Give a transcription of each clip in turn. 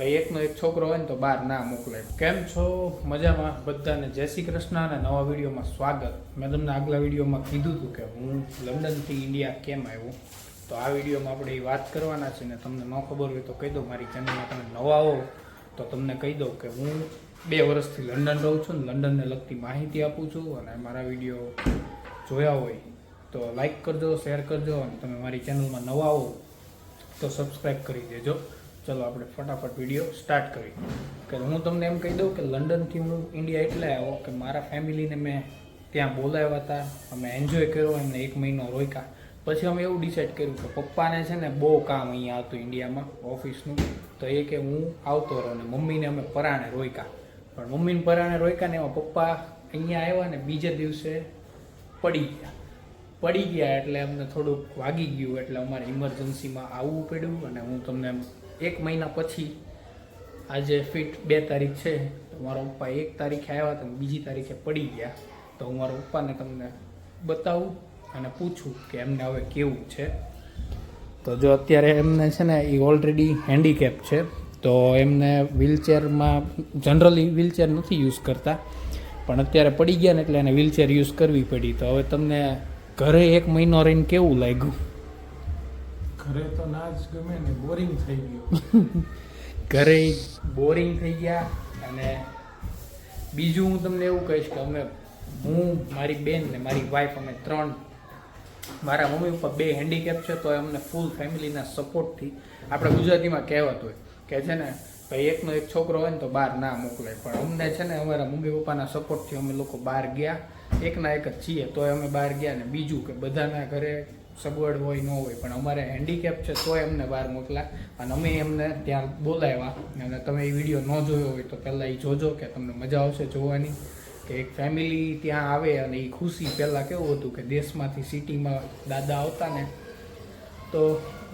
ભાઈ, એકનો એક છોકરો હોય ને તો બહાર ના મોકલે કેમ છો? મજામાં? બધાને જય શ્રી કૃષ્ણ અને નવા વિડીયોમાં સ્વાગત. મેં તમને આગલા વિડીયોમાં કીધું હતું કે હું લંડનથી ઇન્ડિયા કેમ આવ્યો? તો આ વિડીયોમાં આપણે એ વાત કરવાના છે ને તમને ન ખબર હોય તો કહી દો, મારી ચેનલમાં તમે નવા હો તો તમને કહી દઉં કે હું બે વર્ષથી લંડન રહું છું ને લંડનને લગતી માહિતી આપું છું અને મારા વીડિયો જોયા હોય તો લાઈક કરજો શેર કરજો અને તમે મારી ચેનલમાં નવા હો તો સબસ્ક્રાઈબ કરી દેજો. ચલો આપણે ફટાફટ વીડિયો સ્ટાર્ટ કરી કે હું તમને એમ કહી દઉં કે લંડનથી હું ઇન્ડિયા એટલે આવ્યો કે મારા ફેમિલીને મેં ત્યાં બોલાવ્યા હતા. અમે એન્જોય કર્યો, એમને એક મહિનો રોક્યા. પછી અમે એવું ડિસાઈડ કર્યું કે પપ્પાને છે ને બહુ કામ અહીંયા હતું ઇન્ડિયામાં ઓફિસનું. તો એ કે હું આવતો રહ્યો ને મમ્મીને અમે પરાણે રોક્યા. પણ મમ્મીને પરાણે રોક્યા ને એમાં પપ્પા અહીંયા આવ્યા ને બીજે દિવસે પડી ગયા. પડી ગયા એટલે અમને થોડુંક વાગી ગયું એટલે અમારે ઇમરજન્સીમાં આવવું પડ્યું અને હું તમને એક મહિના પછી આજે ફિટ બે તારીખ છે, તો મારા પપ્પા એક તારીખે આવ્યા હતા, બીજી તારીખે પડી ગયા. તો હું મારા પપ્પાને તમને બતાવું અને પૂછું કે એમને હવે કેવું છે. તો જો અત્યારે એમને છે ને એ ઓલરેડી હેન્ડીકેપ છે, તો એમને વ્હીલચેરમાં જનરલી વ્હીલચેર નથી યુઝ કરતા, પણ અત્યારે પડી ગયા ને એટલે એને વ્હીલચેર યુઝ કરવી પડી. તો હવે તમને ઘરે એક મહિનો રહીને કેવું લાગ્યું? ઘરે તો ના જ ગમે ને બોરિંગ થઈ ગયું. ઘરે બોરિંગ થઈ ગયા અને બીજું હું તમને એવું કહીશ કે અમે હું મારી બેન ને મારી વાઈફ અમે ત્રણ મારા મમ્મી પપ્પા બે હેન્ડીકેપ છે તો અમને ફૂલ ફેમિલીના સપોર્ટથી આપણે ગુજરાતીમાં કહેવત હોય કે છે ને ભાઈ એકનો એક છોકરો હોય ને તો બહાર ના મોકલે પણ અમને છે ને અમારા મમ્મી પપ્પાના સપોર્ટથી અમે લોકો બહાર ગયા. એકના એક જ છીએ તોય અમે બહાર ગયા ને બીજું કે બધાના ઘરે સગવડ હોય ન હોય, પણ અમારે હેન્ડીકેપ છે તોય અમને બહાર મોકલા. અને અમે એમને ત્યાં બોલાવ્યા. અને તમે એ વીડિયો ન જોયો હોય તો પહેલાં એ જોજો કે તમને મજા આવશે જોવાની. કે એક ફેમિલી ત્યાં આવે અને એ ખુશી પહેલાં કેવું હતું કે દેશમાંથી સિટીમાં દાદા આવતા ને, તો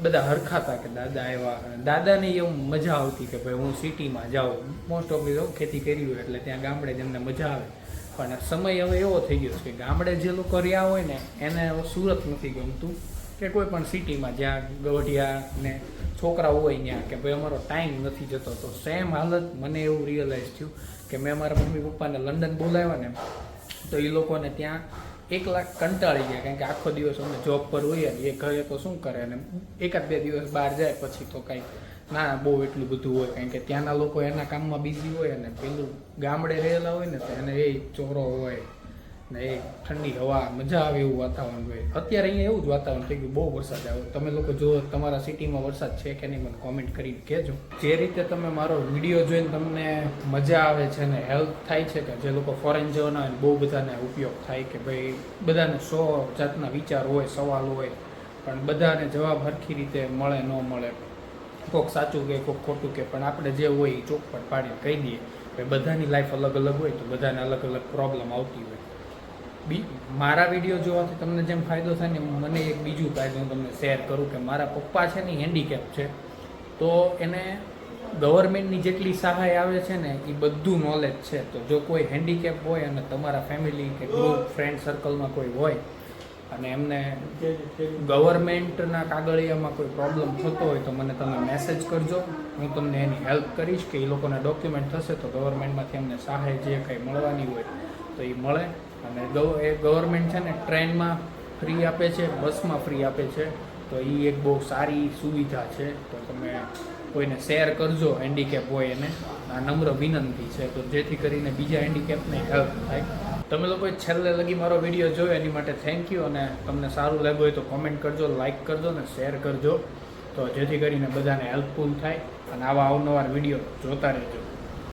બધા હરખાતા કે દાદા આવ્યા દાદાને એવું મજા આવતી કે ભાઈ હું સિટીમાં જાઉં. મોસ્ટ ઓફ ખેતી કરી હોય એટલે ત્યાં ગામડે જેમને મજા આવે. પણ સમય હવે એવો થઈ ગયો છે કે ગામડે જે લોકો રહ્યા હોય ને, એને સુરત નથી ગમતું કે કોઈ પણ સિટીમાં જ્યાં ગવઢિયા ને છોકરાઓ હોય ત્યાં કે ભાઈ અમારો ટાઈમ નથી જતો. તો સેમ હાલત મને એવું રિયલાઇઝ થયું કે મેં મારા મમ્મી પપ્પાને લંડન બોલાવ્યા ને, તો એ લોકોને ત્યાં એક લાખ કંટાળી ગયા કારણ કે આખો દિવસ અમે જોબ પર હોઈએ એ ઘરે તો શું કરે અને એકાદ બે દિવસ બહાર જાય પછી તો કાંઈ ના, બહુ એટલું બધું હોય. કારણ કે ત્યાંના લોકો એના કામમાં બિઝી હોય અને પેલું ગામડે રહેલા હોય ને તો એને એ ચોરો હોય ને એ ઠંડી હવા, મજા આવે એવું વાતાવરણ હોય. અત્યારે અહીંયા એવું જ વાતાવરણ થઈ ગયું, બહુ વરસાદ આવે. તમે લોકો જો તમારા સિટીમાં વરસાદ છે કે નહીં, મને કોમેન્ટ કરીને કહેજો. જે રીતે તમે મારો વીડિયો જોઈને તમને મજા આવે છે ને હેલ્પ થાય છે કે જે લોકો ફોરેન જવાના હોય બહુ બધાને ઉપયોગ થાય કે ભાઈ બધાને સો જાતના વિચાર હોય, સવાલ હોય, પણ બધાને જવાબ હરખી રીતે મળે, ન મળે. કોક સાચું કે કોક ખોટું કે, પણ આપણે જે હોય એ ચોખપટ પાડીને કહી દઈએ. ભાઈ બધાની લાઈફ અલગ અલગ હોય તો બધાને અલગ અલગ પ્રોબ્લેમ આવતી હોય. બી, મારા વીડિયો જોવાથી તમને જેમ ફાયદો થાય ને મને એક બીજું ફાયદો હું તમને શેર કરું કે મારા પપ્પા છે ને હેન્ડીકેપ છે. તો એને ગવર્મેન્ટની જેટલી સહાય આવે છે ને એ બધું નોલેજ છે. તો જો કોઈ હેન્ડીકેપ હોય અને તમારા ફેમિલી કે ગ્રુપ ફ્રેન્ડ સર્કલમાં કોઈ હોય અને એમને ગવર્મેન્ટના કાગળિયામાં કોઈ પ્રોબ્લેમ થતો હોય તો મને તમે મેસેજ કરજો. હું તમને એની હેલ્પ કરીશ કે એ લોકોને ડોક્યુમેન્ટ થશે તો ગવર્મેન્ટમાંથી એમને સહાય જે કંઈ મળવાની હોય તો એ મળે. અને એ ગવર્મેન્ટ છે ને ટ્રેનમાં ફ્રી આપે છે, બસમાં ફ્રી આપે છે. તો એ એક બહુ સારી સુવિધા છે. તો તમે કોઈને શેર કરજો હેન્ડીકેપ હોય એને. આ નમ્ર વિનંતી છે. તો જેથી કરીને બીજા હેન્ડીકેપને હેલ્પ થાય. તમે લોકોએ છેલ્લે લગી મારો વીડિયો જોયો એની માટે થેન્ક યુ અને તમને સારું લાગ્યું હોય તો કોમેન્ટ કરજો લાઇક કરજો અને શેર કરજો. તો જેથી કરીને બધાને હેલ્પફુલ થાય અને આવા અવનવાર વીડિયો જોતા રહેજો.